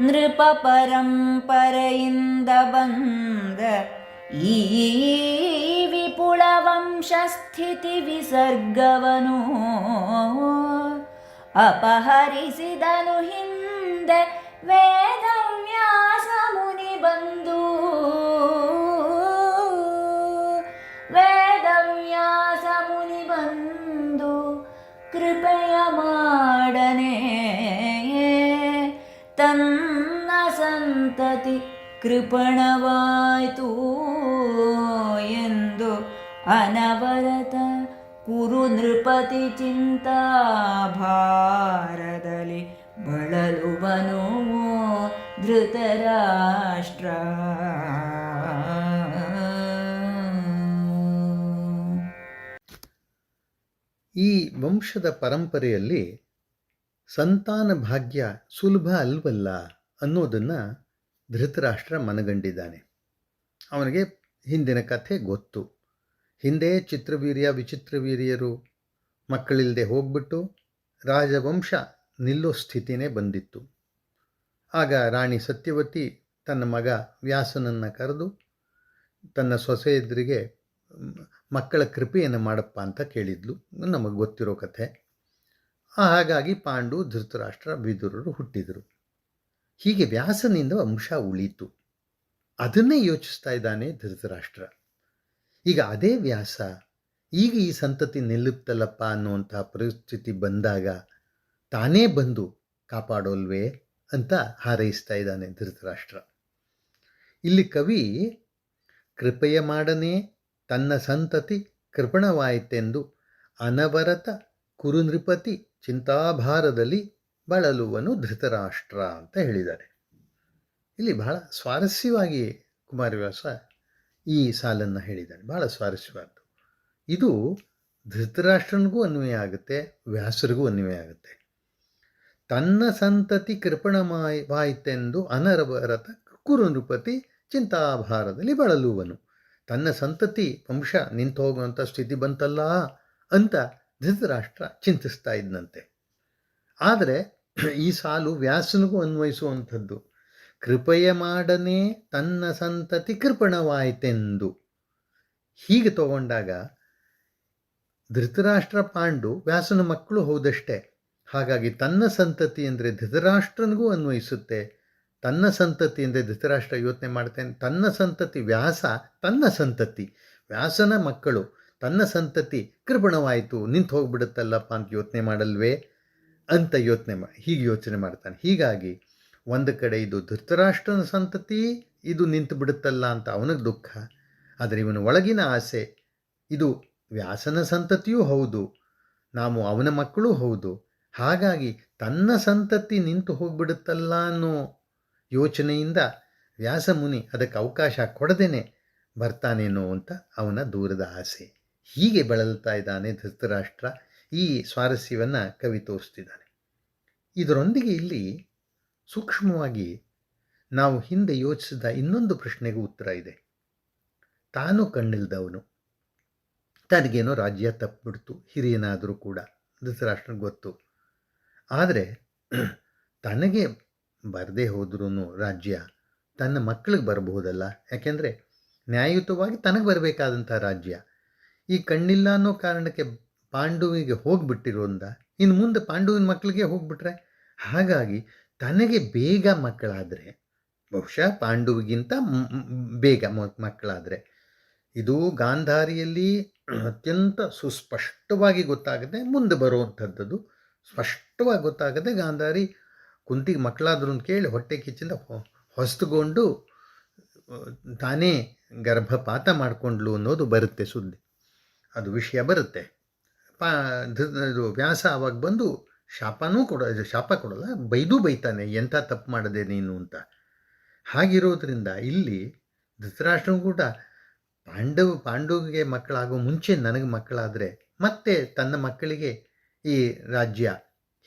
ನೃಪ ಪರಂಪರೆಯಿಂದ ಬಂದ ಈ ವಿಪುಳ ವಂಶಸ್ಥಿತಿ ವಿಸರ್ಗವನು. ಅಪಹರಿಸಿದನು ಹಿಂದೆ ವೇದವ್ಯಾಸ ಕೃಪಣವಾಯ್ತು ಎಂದು ಅನವರತ ಕುರು ನೃಪತಿ ಚಿಂತಾ ಭಾರದಲ್ಲಿ ಬಳಲುವನು ಧೃತರಾಷ್ಟ್ರ. ಈ ವಂಶದ ಪರಂಪರೆಯಲ್ಲಿ ಸಂತಾನ ಭಾಗ್ಯ ಸುಲಭ ಅಲ್ವಲ್ಲ ಅನ್ನೋದನ್ನು ಧೃತರಾಷ್ಟ್ರ ಮನಗಂಡಿದ್ದಾನೆ. ಅವನಿಗೆ ಹಿಂದಿನ ಕಥೆ ಗೊತ್ತು. ಹಿಂದೆ ಚಿತ್ರವೀರ್ಯ, ವಿಚಿತ್ರವೀರ್ಯರು ಮಕ್ಕಳಿಲ್ಲದೆ ಹೋಗ್ಬಿಟ್ಟು ರಾಜವಂಶ ನಿಲ್ಲೋ ಸ್ಥಿತಿನೇ ಬಂದಿತ್ತು. ಆಗ ರಾಣಿ ಸತ್ಯವತಿ ತನ್ನ ಮಗ ವ್ಯಾಸನನ್ನು ಕರೆದು, ತನ್ನ ಸೊಸೆ ಎದುರಿಗೆ ಮಕ್ಕಳ ಕೃಪೆಯನ್ನು ಮಾಡಪ್ಪ ಅಂತ ಕೇಳಿದ್ಲು. ನಮಗೆ ಗೊತ್ತಿರೋ ಕಥೆ. ಹಾಗಾಗಿ ಪಾಂಡು ಧೃತರಾಷ್ಟ್ರ ಬಿದುರರು ಹುಟ್ಟಿದರು. ಹೀಗೆ ವ್ಯಾಸನಿಂದ ವಂಶ ಉಳಿತು. ಅದನ್ನೇ ಯೋಚಿಸ್ತಾ ಇದ್ದಾನೆ ಧೃತರಾಷ್ಟ್ರ. ಈಗ ಅದೇ ವ್ಯಾಸ, ಈಗ ಈ ಸಂತತಿ ನಿಲ್ಲುತ್ತಲ್ಲಪ್ಪ ಅನ್ನುವಂಥ ಪರಿಸ್ಥಿತಿ ಬಂದಾಗ ತಾನೇ ಬಂದು ಕಾಪಾಡೋಲ್ವೇ ಅಂತ ಹಾರೈಸ್ತಾ ಇದ್ದಾನೆ ಧೃತರಾಷ್ಟ್ರ. ಇಲ್ಲಿ ಕವಿ, ಕೃಪೆಯ ಮಾಡನೇ, ತನ್ನ ಸಂತತಿ ಕೃಪಣವಾಯಿತೆಂದು ಅನವರತ ಕುರುನೃಪತಿ ಚಿಂತಾಭಾರದಲ್ಲಿ ಬಳಲುವನು ಧೃತರಾಷ್ಟ್ರ ಅಂತ ಹೇಳಿದ್ದಾರೆ. ಇಲ್ಲಿ ಬಹಳ ಸ್ವಾರಸ್ಯವಾಗಿ ಕುಮಾರವ್ಯಾಸ ಈ ಸಾಲನ್ನು ಹೇಳಿದ್ದಾರೆ ಬಹಳ ಸ್ವಾರಸ್ಯವಾದ್ದು. ಇದು ಧೃತರಾಷ್ಟ್ರನಿಗೂ ಅನ್ವಯ ಆಗುತ್ತೆ, ವ್ಯಾಸರಿಗೂ ಅನ್ವಯ ಆಗುತ್ತೆ. ತನ್ನ ಸಂತತಿ ಕೃಪಣವಾಯಿತೆಂದು ಅನರಭರತ ಕುರುನೃಪತಿ ಚಿಂತಾಭಾರದಲ್ಲಿ ಬಳಲುವನು. ತನ್ನ ಸಂತತಿ ವಂಶ ನಿಂತು ಹೋಗುವಂಥ ಸ್ಥಿತಿ ಬಂತಲ್ಲ ಅಂತ ಧೃತರಾಷ್ಟ್ರ ಚಿಂತಿಸ್ತಾ ಇದ್ದಂತೆ ಆದರೆ ಈ ಸಾಲು ವ್ಯಾಸನಿಗೂ ಅನ್ವಯಿಸುವಂಥದ್ದು. ಕೃಪೆಯ ಮಾಡನೆ ತನ್ನ ಸಂತತಿ ಕೃಪಣವಾಯಿತೆಂದು. ಹೀಗೆ ತಗೊಂಡಾಗ ಧೃತರಾಷ್ಟ್ರ ಪಾಂಡು ವ್ಯಾಸನ ಮಕ್ಕಳು ಹೌದಷ್ಟೇ. ಹಾಗಾಗಿ ತನ್ನ ಸಂತತಿ ಅಂದರೆ ಧೃತರಾಷ್ಟ್ರನಿಗೂ ಅನ್ವಯಿಸುತ್ತೆ. ತನ್ನ ಸಂತತಿ ಅಂದರೆ ಧೃತರಾಷ್ಟ್ರ ಯೋಚನೆ ಮಾಡ್ತೇನೆ. ತನ್ನ ಸಂತತಿ ವ್ಯಾಸ, ತನ್ನ ಸಂತತಿ. ವ್ಯಾಸನ ಮಕ್ಕಳು, ತನ್ನ ಸಂತತಿ ಕೃಪಣವಾಯಿತು ನಿಂತು ಹೋಗ್ಬಿಡುತ್ತಲ್ಲಪ್ಪ ಅಂತ ಯೋಚನೆ ಮಾಡಲ್ವೇ? ಅಂತ ಯೋಚನೆ ಮಾ, ಹೀಗೆ ಯೋಚನೆ ಮಾಡ್ತಾನೆ. ಹೀಗಾಗಿ ಒಂದು ಕಡೆ ಇದು ಧೃತರಾಷ್ಟ್ರನ ಸಂತತಿ, ಇದು ನಿಂತು ಬಿಡುತ್ತಲ್ಲ ಅಂತ ಅವನಿಗೆ ದುಃಖ. ಆದರೆ ಇವನ ಒಳಗಿನ ಆಸೆ, ಇದು ವ್ಯಾಸನ ಸಂತತಿಯೂ ಹೌದು, ನಾವು ಅವನ ಮಕ್ಕಳೂ ಹೌದು. ಹಾಗಾಗಿ ತನ್ನ ಸಂತತಿ ನಿಂತು ಹೋಗ್ಬಿಡುತ್ತಲ್ಲ ಅನ್ನೋ ಯೋಚನೆಯಿಂದ ವ್ಯಾಸ ಮುನಿ ಅದಕ್ಕೆ ಅವಕಾಶ ಕೊಡದೇನೆ ಬರ್ತಾನೇನೋ ಅಂತ ಅವನ ದೂರದ ಆಸೆ. ಹೀಗೆ ಬಳಲ್ತಾ ಇದ್ದಾನೆ ಧೃತರಾಷ್ಟ್ರ. ಈ ಸ್ವಾರಸ್ಯವನ್ನು ಕವಿ ತೋರಿಸ್ತಿದ್ದಾನೆ. ಇದರೊಂದಿಗೆ ಇಲ್ಲಿ ಸೂಕ್ಷ್ಮವಾಗಿ ನಾವು ಹಿಂದೆ ಯೋಚಿಸಿದ ಇನ್ನೊಂದು ಪ್ರಶ್ನೆಗೂ ಉತ್ತರ ಇದೆ. ತಾನು ಕಣ್ಣಿಲ್ದವನು. ತನಗೇನೋ ರಾಜ್ಯ ತಪ್ಪಿಬಿಡ್ತು, ಹಿರಿಯನಾದರೂ ಕೂಡ, ಧೃತರಾಷ್ಟ್ರನಿಗೆ ಗೊತ್ತು. ಆದರೆ ತನಗೆ ಬರದೇ ಹೋದ್ರೂ ರಾಜ್ಯ ತನ್ನ ಮಕ್ಕಳಿಗೆ ಬರಬಹುದಲ್ಲ? ಯಾಕೆಂದರೆ ನ್ಯಾಯಯುತವಾಗಿ ತನಗೆ ಬರಬೇಕಾದಂಥ ರಾಜ್ಯ. ಈ ಕಣ್ಣಿಲ್ಲ ಅನ್ನೋ ಕಾರಣಕ್ಕೆ ಪಾಂಡುವಿಗೆ ಹೋಗ್ಬಿಟ್ಟಿರೋಂದ ಇನ್ನು ಮುಂದೆ ಪಾಂಡುವಿನ ಮಕ್ಕಳಿಗೆ ಹೋಗ್ಬಿಟ್ರೆ? ಹಾಗಾಗಿ ತನಗೆ ಬೇಗ ಮಕ್ಕಳಾದರೆ, ಬಹುಶಃ ಪಾಂಡುವಿಗಿಂತ ಬೇಗ ಮಕ್ಕಳಾದರೆ, ಇದು ಗಾಂಧಾರಿಯಲ್ಲಿ ಅತ್ಯಂತ ಸುಸ್ಪಷ್ಟವಾಗಿ ಗೊತ್ತಾಗದೆ ಮುಂದೆ ಬರುವಂಥದ್ದು ಸ್ಪಷ್ಟವಾಗಿ ಗೊತ್ತಾಗದೆ ಗಾಂಧಾರಿ ಕುಂತಿಗೆ ಮಕ್ಕಳಾದ್ರು ಕೇಳಿ ಹೊಟ್ಟೆ ಕಿಚ್ಚಿಂದ ಹೊ- ಹೊಸ್ತುಕೊಂಡು ತಾನೇ ಗರ್ಭಪಾತ ಮಾಡಿಕೊಂಡ್ಲು ಅನ್ನೋದು ಬರುತ್ತೆ ಸುದ್ದಿ. ಅದು ವಿಷಯ ಬರುತ್ತೆ. ಪಾ ಇದು ವ್ಯಾಸ ಅವಾಗ ಬಂದು ಶಾಪನೂ ಕೊಡ ಶಾಪ ಕೊಡಲ್ಲ, ಬೈದು ಬೈತಾನೆ ಎಂಥ ತಪ್ಪು ಮಾಡಿದೆ ನೀನು ಅಂತ. ಹಾಗಿರೋದ್ರಿಂದ ಇಲ್ಲಿ ಧೃತರಾಷ್ಟ್ರ ಕೂಡ ಪಾಂಡವ, ಪಾಂಡವಿಗೆ ಮಕ್ಕಳಾಗೋ ಮುಂಚೆ ನನಗೆ ಮಕ್ಕಳಾದರೆ ಮತ್ತೆ ತನ್ನ ಮಕ್ಕಳಿಗೆ ಈ ರಾಜ್ಯ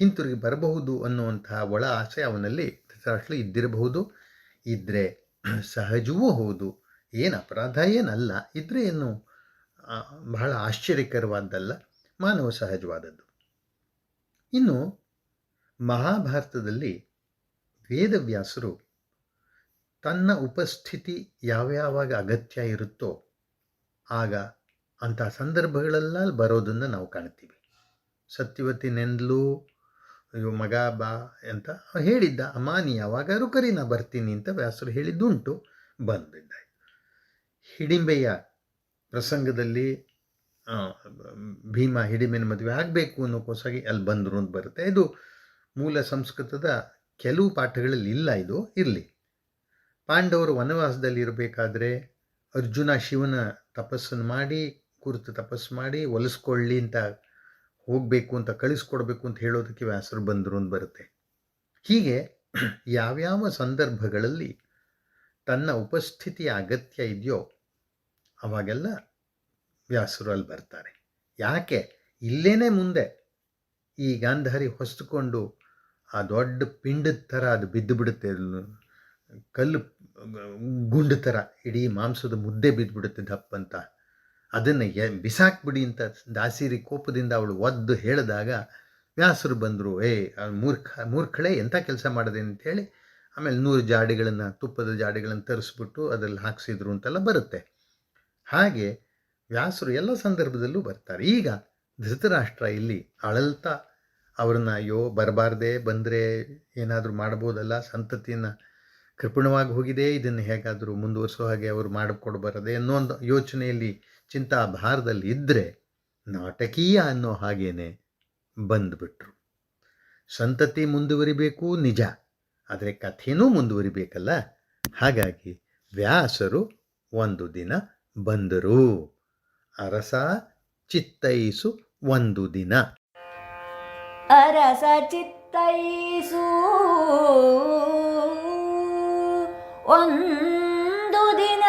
ಹಿಂತಿರುಗಿ ಬರಬಹುದು ಅನ್ನುವಂತಹ ಒಳ ಆಸೆ ಅವನಲ್ಲಿ ಧೃತರಾಷ್ಟ್ರ ಇದ್ದಿರಬಹುದು. ಇದ್ದರೆ ಸಹಜವೂ ಹೌದು. ಏನು ಅಪರಾಧ, ಏನಲ್ಲ. ಇದ್ದರೆ ಏನು ಬಹಳ ಆಶ್ಚರ್ಯಕರವಾದ್ದಲ್ಲ ಮಾನವ ಸಹಜವಾದದ್ದು. ಇನ್ನು ಮಹಾಭಾರತದಲ್ಲಿ ವೇದವ್ಯಾಸರು ತನ್ನ ಉಪಸ್ಥಿತಿ ಯಾವ್ಯಾವಾಗ ಅಗತ್ಯ ಇರುತ್ತೋ ಆಗ ಅಂಥ ಸಂದರ್ಭಗಳೆಲ್ಲ ಬರೋದನ್ನು ನಾವು ಕಾಣ್ತೀವಿ. ಸತ್ಯವತಿ ನೆಂದ್ಲು ಮಗ ಬಾ ಅಂತ ಹೇಳಿದ್ದ. ಅಮಾನಿ ಯಾವಾಗ ಕರಿ, ನಾ ಬರ್ತೀನಿ ಅಂತ ವ್ಯಾಸರು ಹೇಳಿದ್ದುಂಟು ಬಂದಿದ್ದ ಹಿಡಿಂಬೆಯ ಪ್ರಸಂಗದಲ್ಲಿ ಭೀಮ ಹಿಡಿಮಿನ ಮದುವೆ ಆಗಬೇಕು ಅನ್ನೋಕ್ಕೋಸ್ಕರ ಅಲ್ಲಿ ಬಂದರು ಅಂತ ಬರುತ್ತೆ. ಇದು ಮೂಲ ಸಂಸ್ಕೃತದ ಕೆಲವು ಪಾಠಗಳಲ್ಲಿ ಇಲ್ಲ, ಇದು ಇರಲಿ. ಪಾಂಡವರು ವನವಾಸದಲ್ಲಿ ಇರಬೇಕಾದ್ರೆ ಅರ್ಜುನ ಶಿವನ ತಪಸ್ಸನ್ನು ಮಾಡಿ, ಕುರಿತು ತಪಸ್ಸು ಮಾಡಿ, ಒಲಿಸ್ಕೊಳ್ಳಿ ಅಂತ ಹೋಗಬೇಕು ಅಂತ, ಕಳಿಸ್ಕೊಡ್ಬೇಕು ಅಂತ ಹೇಳೋದಕ್ಕೆ ವ್ಯಾಸರು ಬಂದರು ಅಂತ ಬರುತ್ತೆ. ಹೀಗೆ ಯಾವ್ಯಾವ ಸಂದರ್ಭಗಳಲ್ಲಿ ತನ್ನ ಉಪಸ್ಥಿತಿಯ ಅಗತ್ಯ ಇದೆಯೋ ಅವಾಗೆಲ್ಲ ವ್ಯಾಸರು ಅಲ್ಲಿ ಬರ್ತಾರೆ. ಯಾಕೆ? ಇಲ್ಲೇನೆ ಮುಂದೆ ಈ ಗಾಂಧಾರಿ ಹೊಸ್ತುಕೊಂಡು ಆ ದೊಡ್ಡ ಪಿಂಡದ ಥರ ಅದು ಬಿದ್ದು ಬಿಡುತ್ತೆ. ಕಲ್ಲು ಗುಂಡು ಥರ, ಇಡೀ ಮಾಂಸದ ಮುದ್ದೆ ಬಿದ್ದುಬಿಡುತ್ತೆ ದಪ್ಪಂತ ಅದನ್ನು ಎ, ಬಿಸಾಕ್ಬಿಡಿ ಅಂತ ದಾಸಿರಿ ಕೋಪದಿಂದ ಅವಳು ಒದ್ದು ಹೇಳಿದಾಗ ವ್ಯಾಸರು ಬಂದರು, ಏ ಮೂರ್ಖ, ಮೂರ್ಖಳೆ ಎಂಥ ಕೆಲಸ ಮಾಡಿದೆ ಅಂತೇಳಿ ಆಮೇಲೆ ನೂರು ಜಾಡಿಗಳನ್ನು, ತುಪ್ಪದ ಜಾಡಿಗಳನ್ನು ತರಿಸ್ಬಿಟ್ಟು ಅದರಲ್ಲಿ ಹಾಕ್ಸಿದ್ರು ಅಂತೆಲ್ಲ ಬರುತ್ತೆ. ಹಾಗೆ ವ್ಯಾಸರು ಎಲ್ಲ ಸಂದರ್ಭದಲ್ಲೂ ಬರ್ತಾರೆ. ಈಗ ಧೃತರಾಷ್ಟ್ರ ಇಲ್ಲಿ ಅಳಲ್ತಾ ಅವ್ರನ್ನ ಅಯ್ಯೋ ಬರಬಾರ್ದೆ, ಬಂದರೆ ಏನಾದರೂ ಮಾಡ್ಬೋದಲ್ಲ ಸಂತತಿಯನ್ನು ಕೃಪಣವಾಗಿ ಹೋಗಿದೆ, ಇದನ್ನು ಹೇಗಾದರೂ ಮುಂದುವರಿಸೋ ಹಾಗೆ ಅವರು ಮಾಡಿಕೊಡ್ಬಾರದೆ ಅನ್ನೋ ಒಂದು ಯೋಚನೆಯಲ್ಲಿ ಚಿಂತಾ ಭಾರದಲ್ಲಿ ಇದ್ದರೆ ನಾಟಕೀಯ ಅನ್ನೋ ಹಾಗೇನೆ ಬಂದುಬಿಟ್ರು. ಸಂತತಿ ಮುಂದುವರಿಬೇಕು, ನಿಜ. ಆದರೆ ಕಥೆನೂ ಮುಂದುವರಿಬೇಕಲ್ಲ? ಹಾಗಾಗಿ ವ್ಯಾಸರು ಒಂದು ದಿನ ಬಂದರು. ಅರಸ ಚಿತ್ತೈಸು ಒಂದು ದಿನ. ಅರಸ ಚಿತ್ತೈಸು ಒಂದು ದಿನ.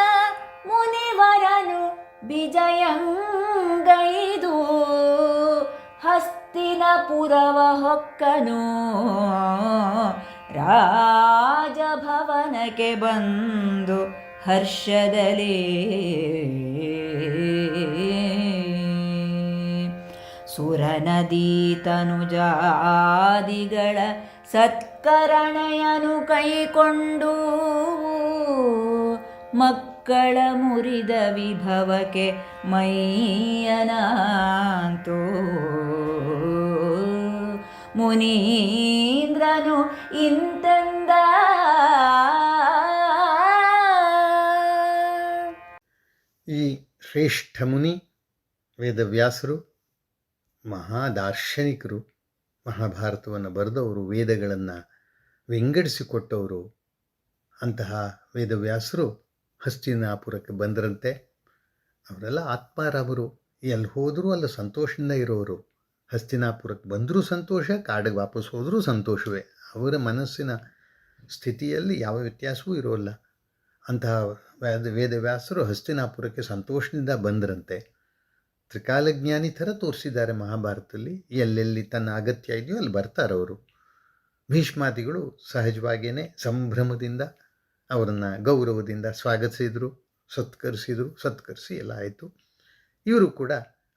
ಮುನಿವರನು ವಿಜಯಂಗೈದು ಹಸ್ತಿನಪುರವ ಹೊಕ್ಕನು. ರಾಜಭವನಕ್ಕೆ ಬಂದು ಹರ್ಷದಲ್ಲಿ ಸುರನದೀತನುಜಾದಿಗಳ ಸತ್ಕರಣೆಯನು ಕೈಕೊಂಡು ಮಕ್ಕಳ ಮುರಿದ ವಿಭವಕ್ಕೆ ಮೈಯನಾಂತೋ. ಮುನೀಂದ್ರನು ಇಂತಂದ ಈ ಶ್ರೇಷ್ಠ ಮುನಿ ವೇದವ್ಯಾಸರು ಮಹಾದಾರ್ಶನಿಕರು ಮಹಾಭಾರತವನ್ನು ಬರೆದವರು, ವೇದಗಳನ್ನು ವಿಂಗಡಿಸಿಕೊಟ್ಟವರು, ಅಂತಹ ವೇದವ್ಯಾಸರು ಹಸ್ತಿನಾಪುರಕ್ಕೆ ಬಂದರಂತೆ. ಅವರೆಲ್ಲ ಆತ್ಮಾರಾಮರು. ಎಲ್ಲಿ ಹೋದರೂ ಅಲ್ಲಿ ಸಂತೋಷದಿಂದ ಇರೋರು. ಹಸ್ತಿನಾಪುರಕ್ಕೆ ಬಂದರೂ ಸಂತೋಷ, ಕಾಡಿಗೆ ವಾಪಸ್ ಹೋದರೂ ಸಂತೋಷವೇ. ಅವರ ಮನಸ್ಸಿನ ಸ್ಥಿತಿಯಲ್ಲಿ ಯಾವ ವ್ಯತ್ಯಾಸವೂ ಇರೋಲ್ಲ. ಅಂತಹ ವೇದ, ವೇದವ್ಯಾಸರು ಹಸ್ತಿನಾಪುರಕ್ಕೆ ಸಂತೋಷದಿಂದ ಬಂದರಂತೆ. ತ್ರಿಕಾಲಜ್ಞಾನಿ ಥರ ತೋರಿಸಿದ್ದಾರೆ ಮಹಾಭಾರತದಲ್ಲಿ. ಎಲ್ಲೆಲ್ಲಿ ತನ್ನ ಅಗತ್ಯ ಇದೆಯೋ ಅಲ್ಲಿ ಬರ್ತಾರೆ ಅವರು. ಭೀಷ್ಮಾದಿಗಳು ಸಹಜವಾಗಿಯೇ ಸಂಭ್ರಮದಿಂದ ಅವರನ್ನು ಗೌರವದಿಂದ ಸ್ವಾಗತಿಸಿದರು, ಸತ್ಕರಿಸಿದರು, ಸತ್ಕರಿಸಿ ಎಲ್ಲ ಆಯಿತು. ಇವರು ಕೂಡ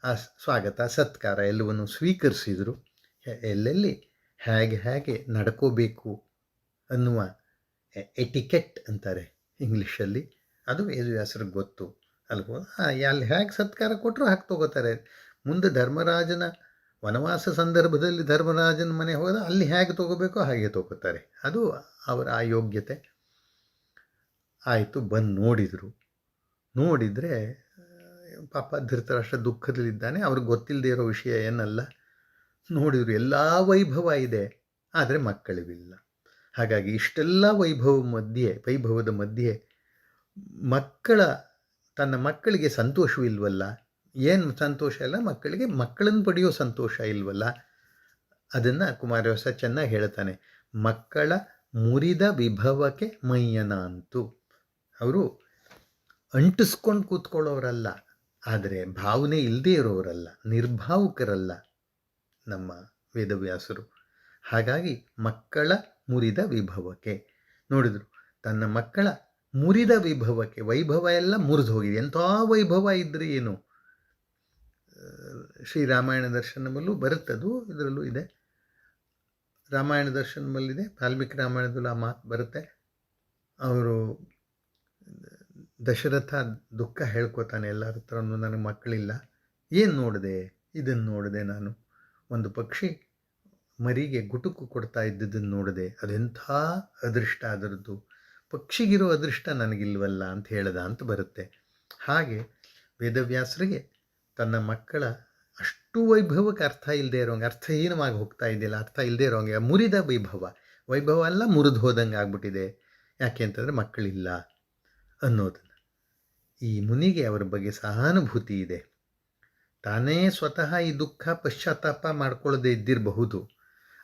ಆ ಸ್ವಾಗತ, ಸತ್ಕಾರ ಎಲ್ಲವನ್ನು ಸ್ವೀಕರಿಸಿದರು. ಎಲ್ಲೆಲ್ಲಿ ಹೇಗೆ ಹೇಗೆ ನಡ್ಕೋಬೇಕು ಅನ್ನುವ ಎಟಿಕೆಟ್ ಅಂತಾರೆ ಇಂಗ್ಲೀಷಲ್ಲಿ. ಅದು ವೇದವ್ಯಾಸರಿಗೆ ಗೊತ್ತು. ಅಲ್ವೋ? ಅಲ್ಲಿ ಹೇಗೆ ಸತ್ಕಾರ ಕೊಟ್ಟರು ಹಾಗೆ ತಗೋತಾರೆ. ಮುಂದೆ ಧರ್ಮರಾಜನ ವನವಾಸ ಸಂದರ್ಭದಲ್ಲಿ ಧರ್ಮರಾಜನ ಮನೆ ಹೋದ ಅಲ್ಲಿ ಹೇಗೆ ತಗೋಬೇಕೋ ಹಾಗೆ ತಗೋತಾರೆ. ಅದು ಅವರ ಆ ಯೋಗ್ಯತೆ. ಆಯಿತು, ಬಂದು ನೋಡಿದರು. ನೋಡಿದರೆ, ಪಾಪ ಧೃತರಾಷ್ಟ್ರ ದುಃಖದಲ್ಲಿದ್ದಾನೆ, ಅವ್ರಿಗೆ ಗೊತ್ತಿಲ್ಲದೆ ಇರೋ ವಿಷಯ ಏನಲ್ಲ. ನೋಡಿದರು, ಎಲ್ಲ ವೈಭವ ಇದೆ, ಆದರೆ ಮಕ್ಕಳಿವಿಲ್ಲ. ಹಾಗಾಗಿ ಇಷ್ಟೆಲ್ಲ ವೈಭವ ಮಧ್ಯೆ, ವೈಭವದ ಮಧ್ಯೆ ಮಕ್ಕಳ ತನ್ನ ಮಕ್ಕಳಿಗೆ ಸಂತೋಷವಿಲ್ವಲ್ಲ ಏನು ಸಂತೋಷ ಇಲ್ಲ, ಮಕ್ಕಳಿಗೆ ಮಕ್ಕಳನ್ನು ಪಡೆಯೋ ಸಂತೋಷ ಇಲ್ವಲ್ಲ? ಅದನ್ನು ಕುಮಾರವ್ಯಾಸ ಚೆನ್ನಾಗಿ ಹೇಳ್ತಾನೆ, ಮಕ್ಕಳ ಮುರಿದ ವಿಭವಕ್ಕೆ ಮೈಯನ ಅಂತು ಅವರು ಅಂಟಿಸ್ಕೊಂಡು ಕೂತ್ಕೊಳ್ಳೋರಲ್ಲ, ಆದರೆ ಭಾವನೆ ಇಲ್ಲದೇ ಇರೋರಲ್ಲ, ನಿರ್ಭಾವುಕರಲ್ಲ ನಮ್ಮ ವೇದವ್ಯಾಸರು. ಹಾಗಾಗಿ ಮಕ್ಕಳ ಮುರಿದ ವಿಭವಕ್ಕೆ. ನೋಡಿದರು, ತನ್ನ ಮಕ್ಕಳ ಮುರಿದ ವಿಭವಕ್ಕೆ, ವೈಭವ ಎಲ್ಲ ಮುರಿದು ಹೋಗಿದೆ. ಎಂಥ ವೈಭವ ಇದ್ದರೆ ಏನು? ಶ್ರೀರಾಮಾಯಣ ದರ್ಶನದಲ್ಲೂ ಬರುತ್ತದು ಇದರಲ್ಲೂ ಇದೆ. ರಾಮಾಯಣ ದರ್ಶನದಲ್ಲಿದೆ, ವಾಲ್ಮೀಕಿ ರಾಮಾಯಣದಲ್ಲಿ ಆ ಮಾತು ಬರುತ್ತೆ. ಅವರು ದಶರಥ ದುಃಖ ಹೇಳ್ಕೊತಾನೆ, ಎಲ್ಲರ ಹತ್ರನೂ ನನಗೆ ಮಕ್ಕಳಿಲ್ಲ. ಏನು ನೋಡಿದೆ? ಇದನ್ನು ನೋಡಿದೆ ನಾನು. ಒಂದು ಪಕ್ಷಿ ಮರಿಗೆ ಗುಟುಕು ಕೊಡ್ತಾ ಇದ್ದದನ್ನು ನೋಡಿದೆ. ಅದೆಂಥ ಅದೃಷ್ಟ ಅದರದ್ದು. ಪಕ್ಷಿಗಿರೋ ಅದೃಷ್ಟ ನನಗಿಲ್ವಲ್ಲ ಅಂತ ಹೇಳ್ದ ಅಂತ ಬರುತ್ತೆ. ಹಾಗೆ ವೇದವ್ಯಾಸರಿಗೆ ತನ್ನ ಮಕ್ಕಳ ಅಷ್ಟು ವೈಭವಕ್ಕೆ ಅರ್ಥ ಇಲ್ಲದೆ ಇರೋಂಗೆ ಅರ್ಥಹೀನವಾಗಿ ಹೋಗ್ತಾ ಇದ್ದಿಲ್ಲ ಅರ್ಥ ಇಲ್ಲದೆ ಇರೋಂಗೆ ಮುರಿದ ವೈಭವ ವೈಭವ ಎಲ್ಲ ಮುರಿದು ಹೋದಂಗೆ ಆಗ್ಬಿಟ್ಟಿದೆ. ಯಾಕೆ ಅಂತಂದರೆ ಮಕ್ಕಳಿಲ್ಲ ಅನ್ನೋದನ್ನು. ಈ ಮುನಿಗೆ ಅವರ ಬಗ್ಗೆ ಸಹಾನುಭೂತಿ ಇದೆ. ತಾನೇ ಸ್ವತಃ ಈ ದುಃಖ ಪಶ್ಚಾತ್ತಾಪ ಮಾಡ್ಕೊಳ್ಳದೆ ಇದ್ದಿರಬಹುದು.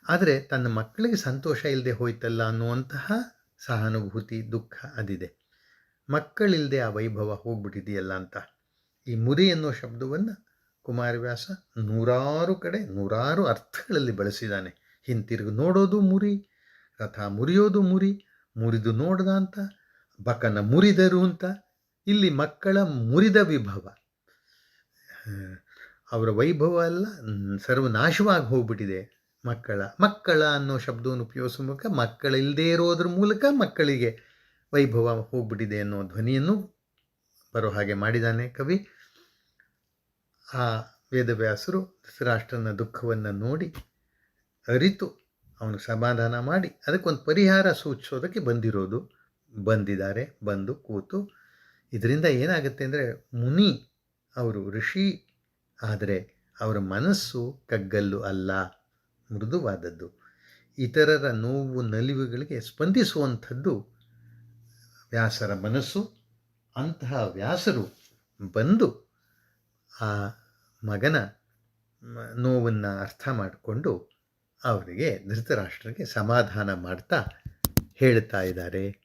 ಆದರೆ ತನ್ನ ಮಕ್ಕಳಿಗೆ ಸಂತೋಷ ಇಲ್ಲದೆ ಹೋಯ್ತಲ್ಲ ಅನ್ನುವಂತಹ ಸಹಾನುಭೂತಿ, ದುಃಖ ಅದಿದೆ. ಮಕ್ಕಳಿಲ್ಲದೆ ಆ ವೈಭವ ಹೋಗ್ಬಿಟ್ಟಿದೆಯಲ್ಲ ಅಂತ. ಈ ಮುರಿ ಎನ್ನುವ ಶಬ್ದವನ್ನು ಕುಮಾರವ್ಯಾಸ ನೂರಾರು ಕಡೆ, ನೂರಾರು ಅರ್ಥಗಳಲ್ಲಿ ಬಳಸಿದ್ದಾನೆ ಹಿಂತಿರುಗಿ ನೋಡೋದು ಮುರಿ, ರಥ ಮುರಿಯೋದು ಮುರಿ, ಮುರಿದು ನೋಡ್ದ ಅಂತ, ಬಕನ ಮುರಿದರು ಅಂತ. ಇಲ್ಲಿ ಮಕ್ಕಳ ಮುರಿದ ವಿಭವ. ಅವರ ವೈಭವ ಎಲ್ಲ ಸರ್ವನಾಶವಾಗಿ ಹೋಗ್ಬಿಟ್ಟಿದೆ. ಮಕ್ಕಳ ಮಕ್ಕಳ ಅನ್ನೋ ಶಬ್ದವನ್ನು ಉಪಯೋಗಿಸುವ ಮೂಲಕ ಮಕ್ಕಳಿಲ್ಲದೇ ಇರೋದ್ರ ಮೂಲಕ ಮಕ್ಕಳಿಗೆ ವೈಭವ ಹೋಗ್ಬಿಟ್ಟಿದೆ ಅನ್ನೋ ಧ್ವನಿಯನ್ನು ಬರೋ ಹಾಗೆ ಮಾಡಿದ್ದಾನೆ ಕವಿ. ಆ ವೇದವ್ಯಾಸರು ಧೃತರಾಷ್ಟ್ರನ ದುಃಖವನ್ನು ನೋಡಿ ಅರಿತು ಅವನು ಸಮಾಧಾನ ಮಾಡಿ ಅದಕ್ಕೊಂದು ಪರಿಹಾರ ಸೂಚಿಸೋದಕ್ಕೆ ಬಂದಿರೋದು. ಬಂದಿದ್ದಾರೆ, ಬಂದು ಕೂತು. ಇದರಿಂದ ಏನಾಗುತ್ತೆ ಅಂದರೆ ಮುನಿ ಅವರು ಋಷಿ, ಆದರೆ ಅವರ ಮನಸ್ಸು ಕಗ್ಗಲ್ಲು ಅಲ್ಲ. ಮೃದುವಾದದ್ದು. ಇತರರ ನೋವು ನಲಿವುಗಳಿಗೆ ಸ್ಪಂದಿಸುವಂಥದ್ದು ವ್ಯಾಸರ ಮನಸ್ಸು. ಅಂತಹ ವ್ಯಾಸರು ಬಂದು ಆ ಮಗನ ನೋವನ್ನು ಅರ್ಥ ಮಾಡಿಕೊಂಡು ಅವರಿಗೆ ಧೃತರಾಷ್ಟ್ರಕ್ಕೆ ಸಮಾಧಾನ ಮಾಡ್ತಾ ಹೇಳ್ತಾ ಇದ್ದಾರೆ.